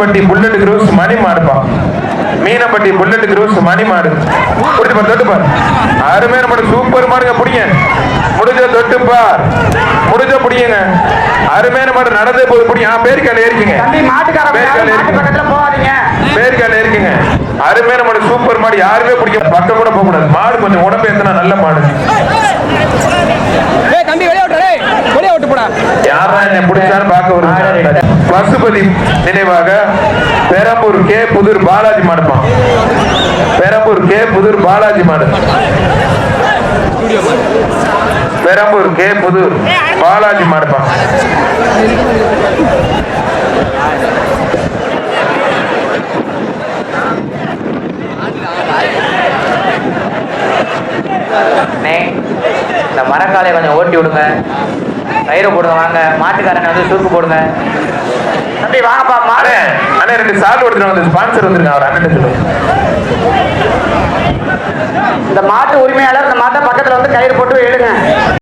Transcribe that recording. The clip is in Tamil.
மீனம்பட்டி புல்லட் குரூஸ் மணி மாடுப்பா மீனம்பட்டி புல்லட் குரூஸ் மணி மாடு. புடிச்சு பாரு தொட்டு பாரு. அருமையான மாடு சூப்பர் மாடுங்க பிடிங்க. முடிஞ்ச தொட்டு பார். முடிஞ்ச பிடிங்க அருமையான மாடு நடந்தே போய் பிடிங்க. ஆ பேருக்கால மாட்டுக்கார பேருக்கால போகாதீங்க. பேருக்கால இருக்குங்க அருமையான மாடு சூப்பர் மாடு. யாருமே பிடிக்க பக்கம் கூட போக கூடாது. மாடு கொஞ்சம் உடம்பு எத்தனை நல்ல மாடு. ஏய் தம்பி வெளியே விட்டு டேய். வெளியே விட்டு போடா யாரா என்ன பிடிச்சாலும் பார்க்க வருவாங்க பசுபதி நினைவாக பெரம்பூர் கே புதூர் பாலாஜி மாடுப்பான் பெரம்பூர் கே புதூர் பாலாஜி மாடு. பெரம்பூர் கே புதூர் பாலாஜி மாடுப்பான் இந்த மரக்காலையை கொஞ்சம் ஓட்டி விடுங்க. கயிறு போடுங்க வாங்க. மாட்டுக்காரங்க வந்து சுருக்கு போடுங்க. தம்பி வாங்கப்பா மாடு. அண்ணே ரெண்டு சால் எடுத்துட்டு வந்து ஸ்பான்சர் வந்துருங்க அவர் அண்ணன் இந்த மாட்டு உரிமையாளர் இந்த மாட்டை பக்கத்துல வந்து கயிறு